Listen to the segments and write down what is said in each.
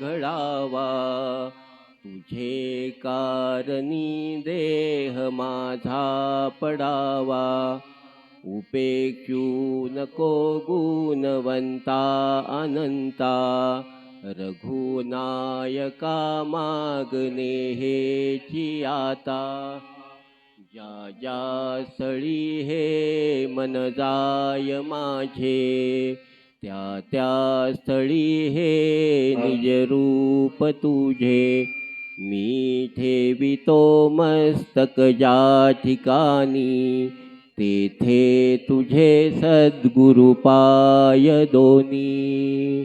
घडावा तुझे कारणी देह माझा पडावा. उपेक्षू नको गुणवंता अनंता. रघुनायका मागणे हे आता. ज्या ज्या सळी हे मन जाय माझे त्या त्या स्थळी हे निज रूप तुझे. मी ठेवितो मस्तक ज्या ठिकाणी. तेथे तुझे सद्गुरु पाय दोनी.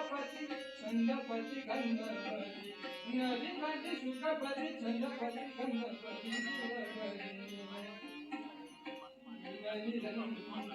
सुखपती नदी नदी अधिपती सुखपती छंदपती नदी मोरया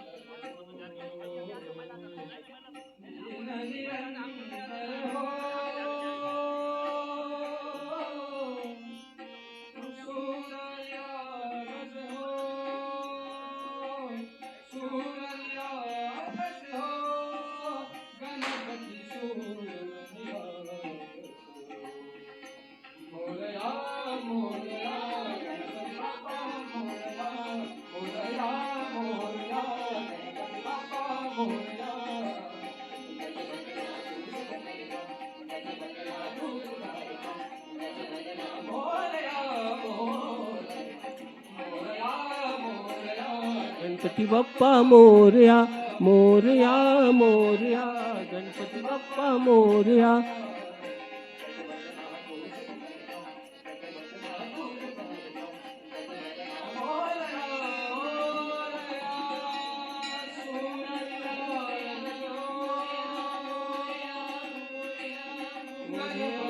गणपति बप्पा मोरिया मोरिया मोरिया गणपति बप्पा मोरिया Yeah.